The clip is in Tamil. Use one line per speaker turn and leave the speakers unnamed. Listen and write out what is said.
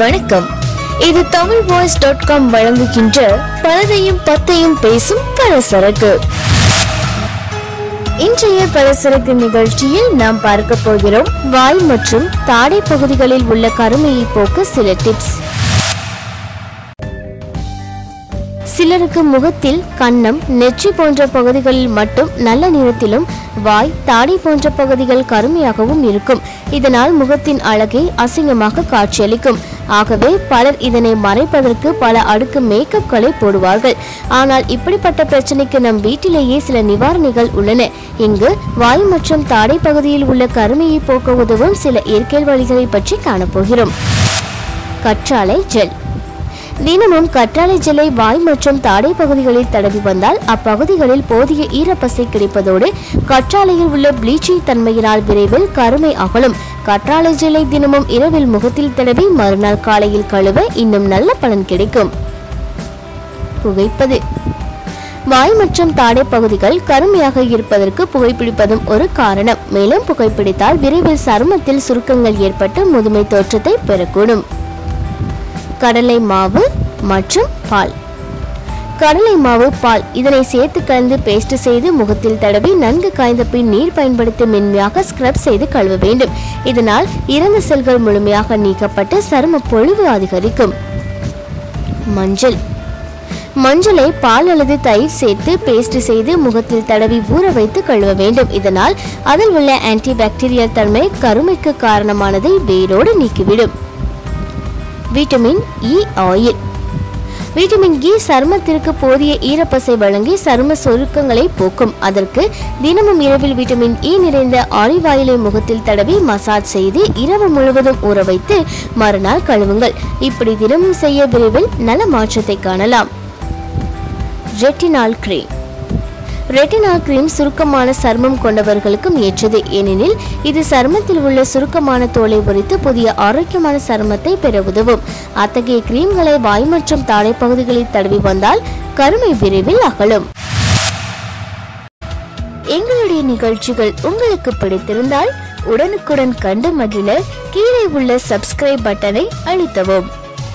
வணக்கம். இது தமிழ் வாய்ஸ் டாட் காம் வழங்குகின்ற பலதையும் பத்தையும் பேசும் பலசரக்கு. இன்றைய பலசரக்கு நிகழ்ச்சியில் நாம் பார்க்க போகிறோம் வாய் மற்றும் தாடை பகுதிகளில் உள்ள கருமையை போக்க சில டிப்ஸ் சிலருக்கு முகத்தில் கன்னம் நெற்றி போன்ற பகுதிகளில் மட்டும் நல்ல நிறத்திலும் வாய் தாடை போன்ற பகுதிகள் கருமையாகவும் இருக்கும். இதனால் முகத்தின் அழகை அசிங்கமாக காட்சியளிக்கும். ஆகவே பலர் இதனை மறைப்பதற்கு பல அடுக்கு மேக்கப்களை போடுவார்கள். ஆனால் இப்படிப்பட்ட பிரச்சனைக்கு நம் வீட்டிலேயே சில நிவாரணிகள் உள்ளன. இங்கு வாய் மற்றும் தாடை பகுதியில் உள்ள கருமையை போக்க உதவும் சில இயற்கை வழிகளை பற்றி காணப்போகிறோம். கற்றாழை ஜெல். தினமும் கற்றாழை ஜெல்லை வாய் மற்றும் தாடை பகுதிகளில் தடவி வந்தால் அப்பகுதிகளில் போதிய ஈரப்பசை கிடைப்பதோடு கற்றாழையில் உள்ள ப்ளீச்சிங் தன்மையினால் விரைவில் கருமை அகலும். கற்றாழை ஜெல்லை தினமும் இரவில் முகத்தில் தடவி மறுநாள் காலையில் கழுவ இன்னும் நல்ல பலன் கிடைக்கும். புகைப்பது. வாய் மற்றும் தாடை பகுதிகள் கருமையாக இருப்பதற்கு புகைப்பிடிப்பதும் ஒரு காரணம். மேலும் புகைப்பிடித்தால் விரைவில் சருமத்தில் சுருக்கங்கள் ஏற்பட்டு முதுமை தோற்றத்தை பெறக்கூடும். கடலை மாவு மற்றும் பால். கடலை மாவு பால் இதனை சேர்த்து கலந்து பேஸ்ட் செய்து முகத்தில் தடவி நன்கு காய்ந்த பின் நீர் பயன்படுத்தி மென்மையாக ஸ்க்ரப் செய்து கழுவ வேண்டும். இதனால் இறந்த செல்கள் முழுமையாக நீக்கப்பட்டு சரும பொழிவு அதிகரிக்கும். மஞ்சள். மஞ்சளை பால் அல்லது தயிர் சேர்த்து பேஸ்ட் செய்து முகத்தில் தடவி ஊற வைத்து கழுவ வேண்டும். இதனால் அதில் உள்ள ஆன்டி பாக்டீரியல் தன்மை கருமைக்கு காரணமானதை வேரோடு நீக்கிவிடும். Vitamin e E oil vitamin E சருமத்திற்கு போதிய ஈரப்பசை வழங்கி சரும சொருக்கங்களை போக்கும். அதற்கு தினமும் இரவில் விட்டமின் இ நிறைந்த ஆலிவ் ஆயிலை முகத்தில் தடவி மசாஜ் செய்து இரவு முழுவதும் ஊற வைத்து மறுநாள் கழுவுங்கள். இப்படி தினமும் செய்ய விரைவில் நல்ல மாற்றத்தை காணலாம். Retinal cream. ரெட்டினா கிரீம் சுருக்கமான சருமம் கொண்டவர்களுக்கும் ஏற்றது. ஏனெனில் இது சருமத்தில் உள்ள சுருக்கமான தோலை உரித்து புதிய ஆரோக்கியமான சருமத்தை பெற உதவும். அத்தகைய கிரீம்களை வாய் மற்றும் தாடை பகுதிகளில் தடவி வந்தால் கருமை விரைவில் அகலும். எங்களுடைய நிகழ்ச்சிகள் உங்களுக்கு பிடித்திருந்தால் உடனுக்குடன் கண்டு மகிழ கீழே உள்ள சப்ஸ்கிரைப் பட்டனை அழுத்தவும்.